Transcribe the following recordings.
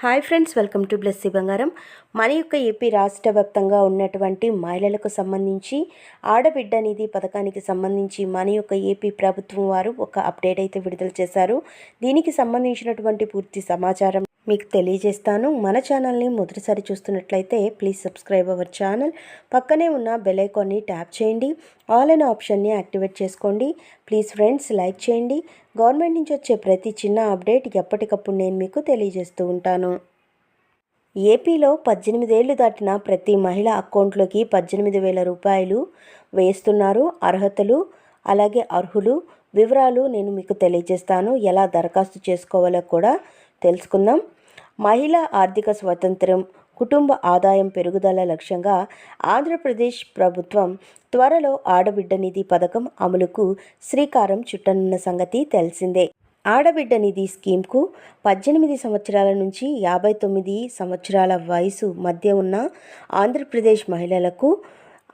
Hi friends welcome to Blessy Bangaram. మన యొక్క AP రాష్ట్ర వ్యాప్తంగా ఉన్నటువంటి మహిళలకు సంబంధించి ఆడబిడ్డ నిధి పథకానికి సంబంధించి మన యొక్క ఏపీ ప్రభుత్వం వారు ఒక అప్డేట్ అయితే విడుదల చేశారు. దీనికి సంబంధించినటువంటి పూర్తి సమాచారం మీకు తెలియజేస్తాను. మన ఛానల్ని మొదటిసారి చూస్తున్నట్లయితే ప్లీజ్ సబ్స్క్రైబ్ అవర్ ఛానల్. పక్కనే ఉన్న బెలైకాన్ని ట్యాప్ చేయండి. ఆల్ అనే ఆప్షన్ని యాక్టివేట్ చేసుకోండి. ప్లీజ్ ఫ్రెండ్స్ లైక్ చేయండి. గవర్నమెంట్ నుంచి వచ్చే ప్రతి చిన్న అప్డేట్ ఎప్పటికప్పుడు నేను మీకు తెలియజేస్తూ ఉంటాను. ఏపీలో పద్దెనిమిదేళ్ళు దాటిన ప్రతి మహిళ అకౌంట్లోకి పద్దెనిమిది వేల రూపాయలు వేస్తున్నారు. అర్హతలు అలాగే అర్హులు వివరాలు నేను మీకు తెలియజేస్తాను. ఎలా దరఖాస్తు చేసుకోవాలో కూడా తెలుసుకుందాం. మహిళా ఆర్థిక స్వాతంత్రం కుటుంబ ఆదాయం పెరుగుదల లక్ష్యంగా ఆంధ్రప్రదేశ్ ప్రభుత్వం త్వరలో ఆడబిడ్డ నిధి పథకం అమలుకు శ్రీకారం చుట్టనున్న సంగతి తెలిసిందే. ఆడబిడ్డ నిధి స్కీమ్కు పద్దెనిమిది సంవత్సరాల నుంచి యాభై తొమ్మిది సంవత్సరాల వయసు మధ్య ఉన్న ఆంధ్రప్రదేశ్ మహిళలకు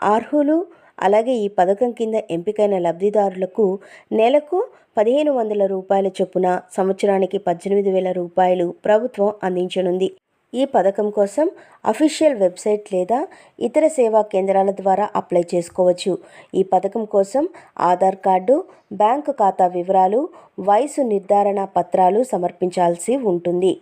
అర్హులు అలాగే ఈ పథకం కింద ఎంపికైన లబ్ధిదారులకు నెలకు పదిహేను వందల రూపాయల చొప్పున సంవత్సరానికి పద్దెనిమిది వేల రూపాయలు ప్రభుత్వం అందించనుంది. ఈ పథకం కోసం అఫీషియల్ వెబ్సైట్ లేదా ఇతర సేవా కేంద్రాల ద్వారా అప్లై చేసుకోవచ్చు. ఈ పథకం కోసం ఆధార్ కార్డు బ్యాంకు ఖాతా వివరాలు వయసు నిర్ధారణ పత్రాలు సమర్పించాల్సి ఉంటుంది.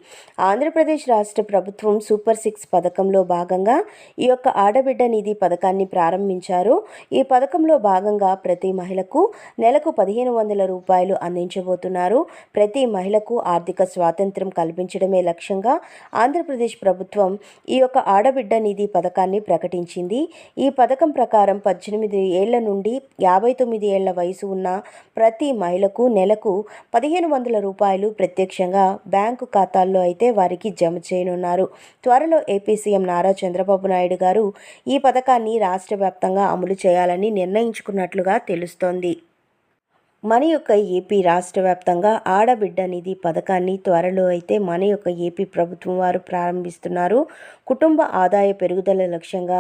ఆంధ్రప్రదేశ్ రాష్ట్ర ప్రభుత్వం సూపర్ సిక్స్ పథకంలో భాగంగా ఈ యొక్క ఆడబిడ్డ నిధి పథకాన్ని ప్రారంభించారు. ఈ పథకంలో భాగంగా ప్రతి మహిళకు నెలకు పదిహేను వందల రూపాయలు అందించబోతున్నారు. ప్రతి మహిళకు ఆర్థిక స్వాతంత్రం కల్పించడమే లక్ష్యంగా ఆంధ్రప్రదేశ్ ప్రభుత్వం ఈ యొక్క ఒక ఆడబిడ్డ నిధి పథకాన్ని ప్రకటించింది. ఈ పథకం ప్రకారం పద్దెనిమిది ఏళ్ళ నుండి యాభై తొమ్మిది ఏళ్ళ వయసు ఉన్న ప్రతి మహిళకు నెలకు పదిహేను వందల రూపాయలు ప్రత్యక్షంగా బ్యాంకు ఖాతాల్లో అయితే వారికి జమ చేయనున్నారు. త్వరలో ఏపీ సీఎం నారా చంద్రబాబు నాయుడు గారు ఈ పథకాన్ని రాష్ట్ర వ్యాప్తంగా అమలు చేయాలని నిర్ణయించుకున్నట్లుగా తెలుస్తోంది. మన యొక్క ఏపీ రాష్ట్ర వ్యాప్తంగా ఆడబిడ్డ నిధి పథకాన్ని త్వరలో అయితే మన యొక్క ఏపీ ప్రభుత్వం వారు ప్రారంభిస్తున్నారు. కుటుంబ ఆదాయ పెరుగుదల లక్ష్యంగా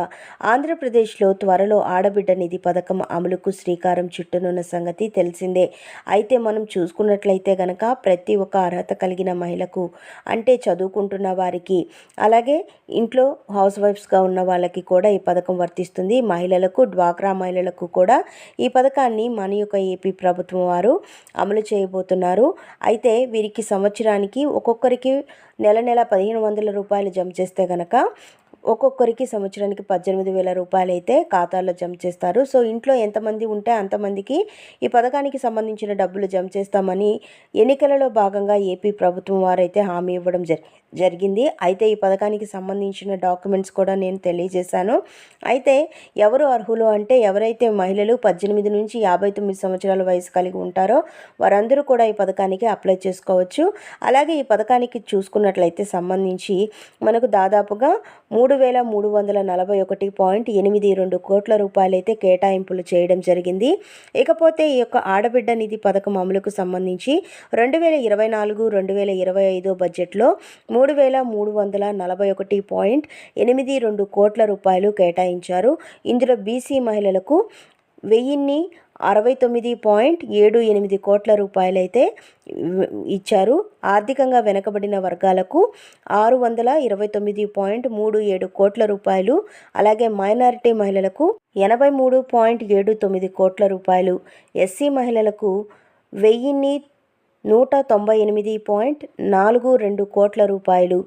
ఆంధ్రప్రదేశ్లో త్వరలో ఆడబిడ్డ నిధి పథకం అమలుకు శ్రీకారం చుట్టనున్న సంగతి తెలిసిందే. అయితే మనం చూసుకున్నట్లయితే గనక ప్రతి ఒక్క అర్హత కలిగిన మహిళకు అంటే చదువుకుంటున్న వారికి అలాగే ఇంట్లో హౌస్ వైఫ్స్గా ఉన్న వాళ్ళకి కూడా ఈ పథకం వర్తిస్తుంది. మహిళలకు డ్వాక్రా మహిళలకు కూడా ఈ పథకాన్ని మన యొక్క ఏపీ ప్రభుత్వం వారు అమలు చేయబోతున్నారు. అయితే వీరికి సంవత్సరానికి ఒక్కొక్కరికి నెల నెల పదిహేను వందల రూపాయలు జమ చేస్తే కనుక ఒక్కొక్కరికి సంవత్సరానికి పద్దెనిమిది వేల రూపాయలు అయితే ఖాతాలో జమ చేస్తారు. సో ఇంట్లో ఎంతమంది ఉంటే అంతమందికి ఈ పథకానికి సంబంధించిన డబ్బులు జమ చేస్తామని ఎన్నికలలో భాగంగా ఏపీ ప్రభుత్వం వారైతే హామీ ఇవ్వడం జరిగింది. జరిగింది. అయితే ఈ పథకానికి సంబంధించిన డాక్యుమెంట్స్ కూడా నేను తెలియజేశాను. అయితే ఎవరు అర్హులు అంటే ఎవరైతే మహిళలు పద్దెనిమిది నుంచి యాభై తొమ్మిది సంవత్సరాల వయసు కలిగి ఉంటారో వారందరూ కూడా ఈ పథకానికి అప్లై చేసుకోవచ్చు. అలాగే ఈ పథకానికి చూసుకున్నట్లయితే సంబంధించి మనకు దాదాపుగా మూడు వేల మూడు వందల నలభై ఒకటి పాయింట్ ఎనిమిది రెండు కోట్ల రూపాయలైతే కేటాయింపులు చేయడం జరిగింది. ఇకపోతే ఈ యొక్క ఆడబిడ్డ నిధి పథకం అమలుకు సంబంధించి రెండు వేల ఇరవై నాలుగు రెండు వేల ఇరవై ఐదో బడ్జెట్లో మూడు మూడు వేల మూడు వందల నలభై ఒకటి పాయింట్ ఎనిమిది రెండు కోట్ల రూపాయలు కేటాయించారు. ఇందులో బీసీ మహిళలకు వెయ్యిన్ని అరవై తొమ్మిది పాయింట్ ఏడు ఎనిమిది కోట్ల రూపాయలైతే ఇచ్చారు. ఆర్థికంగా వెనుకబడిన వర్గాలకు ఆరు వందల ఇరవై తొమ్మిది పాయింట్ మూడు ఏడు కోట్ల రూపాయలు అలాగే మైనారిటీ మహిళలకు ఎనభై మూడు పాయింట్ ఏడు తొమ్మిది కోట్ల రూపాయలు ఎస్సీ మహిళలకు వెయ్యిన్ని నూట తొంభై ఎనిమిది పాయింట్ నాలుగు రెండు కోట్ల రూపాయలు.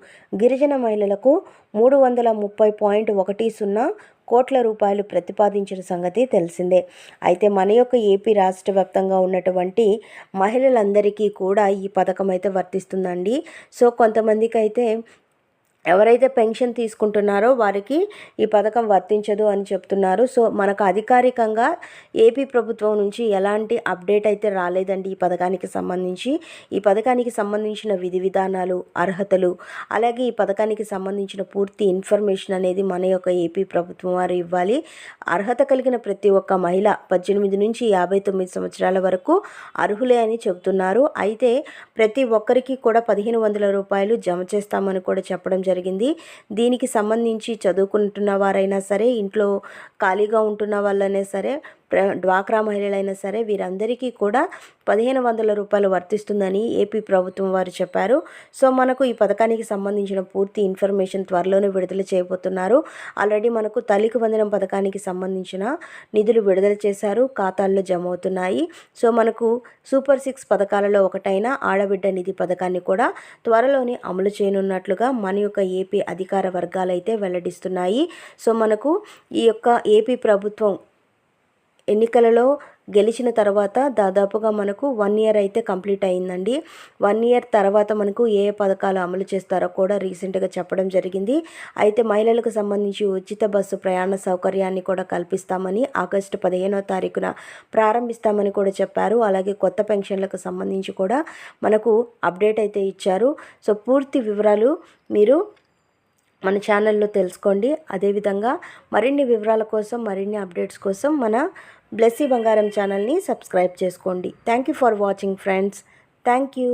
గిరిజన మహిళలకు మూడు వందల ముప్పై పాయింట్ ఒకటి సున్నా కోట్ల రూపాయలు ప్రతిపాదించిన సంగతి తెలిసిందే. అయితే మన యొక్క ఏపీ రాష్ట్ర వ్యాప్తంగా ఉన్నటువంటి మహిళలందరికీ కూడా ఈ పథకం అయితే వర్తిస్తుందండి. సో కొంతమందికి అయితే ఎవరైతే పెన్షన్ తీసుకుంటున్నారో వారికి ఈ పథకం వర్తించదు అని చెప్తున్నారు. సో మనకు అధికారికంగా ఏపీ ప్రభుత్వం నుంచి ఎలాంటి అప్డేట్ అయితే రాలేదండి ఈ పథకానికి సంబంధించి. ఈ పథకానికి సంబంధించిన విధి విధానాలు అర్హతలు అలాగే ఈ పథకానికి సంబంధించిన పూర్తి ఇన్ఫర్మేషన్ అనేది మన యొక్క ఏపీ ప్రభుత్వం వారు ఇవ్వాలి. అర్హత కలిగిన ప్రతి ఒక్క మహిళ పద్దెనిమిది నుంచి యాభై తొమ్మిది సంవత్సరాల వరకు అర్హులే అని చెబుతున్నారు. అయితే ప్రతి ఒక్కరికి కూడా పదిహేను వందల రూపాయలు జమ చేస్తామని కూడా చెప్పడం జరిగింది. జరిగింది. దీనికి సంబంధించి చదువుకుంటున్న వారైనా సరే ఇంట్లో ఖాళీగా ఉంటున్న వాళ్ళనే సరే డ్వాక్రా మహిళలైనా సరే వీరందరికీ కూడా పదిహేను వందల రూపాయలు వర్తిస్తుందని ఏపీ ప్రభుత్వం వారు చెప్పారు. సో మనకు ఈ పథకానికి సంబంధించిన పూర్తి ఇన్ఫర్మేషన్ త్వరలోనే విడుదల చేయబోతున్నారు. ఆల్రెడీ మనకు తల్లికి వందనం పథకానికి సంబంధించిన నిధులు విడుదల చేశారు. ఖాతాల్లో జమ అవుతున్నాయి సో మనకు సూపర్ సిక్స్ పథకాలలో ఒకటైన ఆడబిడ్డ నిధి పథకాన్ని కూడా త్వరలోనే అమలు చేయనున్నట్లుగా మన యొక్క ఏపీ అధికార వర్గాలు అయితే వెల్లడిస్తున్నాయి. సో మనకు ఈ యొక్క ఏపీ ప్రభుత్వం ఎన్నికలలో గెలిచిన తర్వాత దాదాపుగా మనకు వన్ ఇయర్ అయితే కంప్లీట్ అయిందండి. వన్ ఇయర్ తర్వాత మనకు ఏ ఏ పథకాలు అమలు చేస్తారో కూడా రీసెంట్గా చెప్పడం జరిగింది. అయితే మహిళలకు సంబంధించి ఉచిత బస్సు ప్రయాణ సౌకర్యాన్ని కూడా కల్పిస్తామని ఆగస్టు పదిహేనో తారీఖున ప్రారంభిస్తామని కూడా చెప్పారు. అలాగే కొత్త పెన్షన్లకు సంబంధించి కూడా మనకు అప్డేట్ అయితే ఇచ్చారు. సో పూర్తి వివరాలు మీరు మన ఛానల్లో తెలుసుకోండి. అదేవిధంగా మరిన్ని వివరాల కోసం మరిన్ని అప్డేట్స్ కోసం మన బ్లెస్సీ బంగారం ఛానల్ని సబ్స్క్రైబ్ చేసుకోండి. Thank you for watching friends thank you